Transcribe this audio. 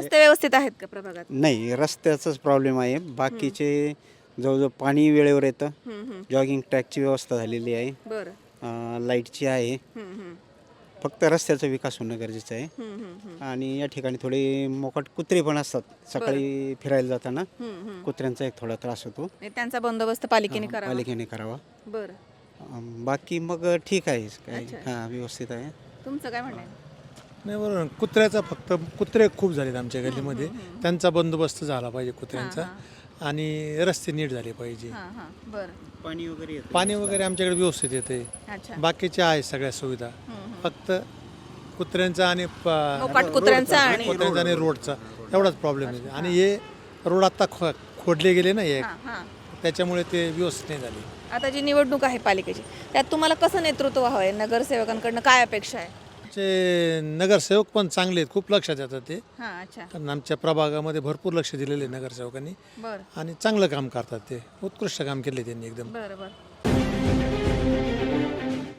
रस्ते व्यवस्थित आहेत का प्रभागात? नाही रस्त्याचाच प्रॉब्लेम आहे. बाकीचे जवळजवळ पाणी वेळेवर येतं. हम्म, हम्म. जॉगिंग ट्रॅकची व्यवस्था झालेली आहे. बरं. अं, लाईटची आहे. हम्म, हम्म. फक्त रस्त्याचा विकास होणं गरजेचं आहे. हम्म, हम्म, हम्म. आणि या ठिकाणी थोडे मोकाट कुत्रे पण असतात. सकाळी फिरायला जाताना हम्म, हम्म. कुत्र्यांचा एक थोडा त्रास होतो. म्हणजे त्यांचा बंदोबस्त पालिकेने करावा. पालिकेने करावा. बरं. अं, बाकी मग ठीक आहे. काय. हां व्यवस्थित आहे. तुमचं काय म्हणणं आहे? नाही बरोबर. कुत्र्याचा फक्त कुत्रे खूप झालेत आमच्या गल्लीमध्ये. त्यांचा बंदोबस्त झाला पाहिजे कुत्र्यांचा. आणि रस्ते नीट झाले पाहिजे. हां हां. बरं. पाणी वगैरे येतं पाणी वगैरे आमच्याकडे व्यवस्थित येते अच्छा. बाकीच्या आहेत सगळ्या सुविधा. फक्त कुत्र्यांचा आणि प- मोकाट कुत्र्यांचा आणि कुत्र्यांचा आणि रोडचा. एवढाच प्रॉब्लेम आहे. आणि हे रोड आता खो खोडले गेले ना हे हां हां. त्याच्यामुळे ते व्यवस्थित नाही झाले. आता जी निवडणूक आहे पालिकेची त्यात तुम्हाला कसं नेतृत्व हवं आहे नगरसेवकांकडनं काय अपेक्षा आहे? आमचे नगरसेवक पण चांगले आहेत खूप लक्षात येतात ते. हां अच्छा. कारण आमच्या प्रभागामध्ये भरपूर लक्ष दिलेले आहे नगरसेवकांनी. बरं. आणि चांगलं काम करतात ते. उत्कृष्ट काम केले त्यांनी एकदम. बरं बरं.